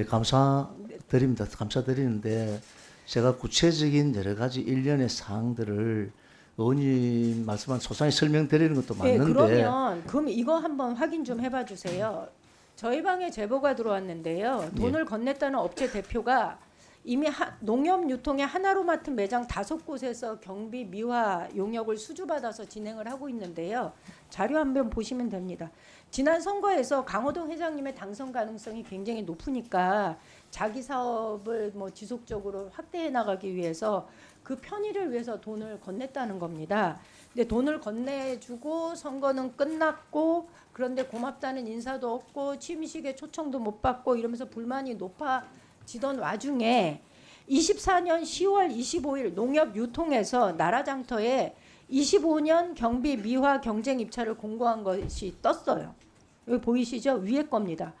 네, 감사드립니다. 감사드리는데 제가 구체적인 여러 가지 일련의 사항들을 의원님 말씀한 소상히 설명드리는 것도 네, 맞는데 그러면 그럼 이거 한번 확인 좀 해봐 주세요. 저희 방에 제보가 들어왔는데요. 예. 돈을 건넸다는 업체 대표가 이미 하, 농협 유통의 하나로 맡은 매장 다섯 곳에서 경비 미화 용역을 수주받아서 진행을 하고 있는데요. 자료 한 번 보시면 됩니다. 지난 선거에서 강호동 회장님의 당선 가능성이 굉장히 높으니까 자기 사업을 뭐 지속적으로 확대해 나가기 위해서 그 편의를 위해서 돈을 건넸다는 겁니다. 근데 돈을 건네주고 선거는 끝났고 그런데 고맙다는 인사도 없고 취임식에 초청도 못 받고 이러면서 불만이 높아 지던 와중에 24년 10월 25일 농협 유통에서 나라장터에 25년 경비 미화 경쟁 입찰을 공고한 것이 떴어요. 여기 보이시죠? 위에 겁니다.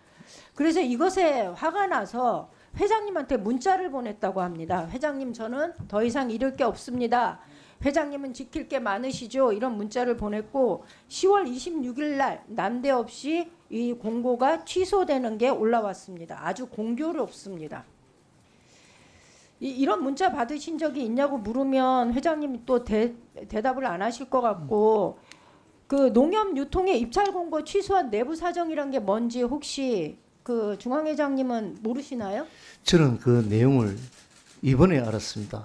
그래서 이것에 화가 나서 회장님한테 문자를 보냈다고 합니다. 회장님 저는 더 이상 잃을 게 없습니다. 회장님은 지킬 게 많으시죠. 이런 문자를 보냈고 10월 26일 날 난데없이 이 공고가 취소되는 게 올라왔습니다. 아주 공교롭습니다. 이, 이런 문자 받으신 적이 있냐고 물으면 회장님이 또 대, 대답을 안 하실 것 같고 그 농협 유통의 입찰 공고 취소한 내부 사정이란 게 뭔지 혹시 그 중앙회장님은 모르시나요? 저는 그 내용을 이번에 알았습니다.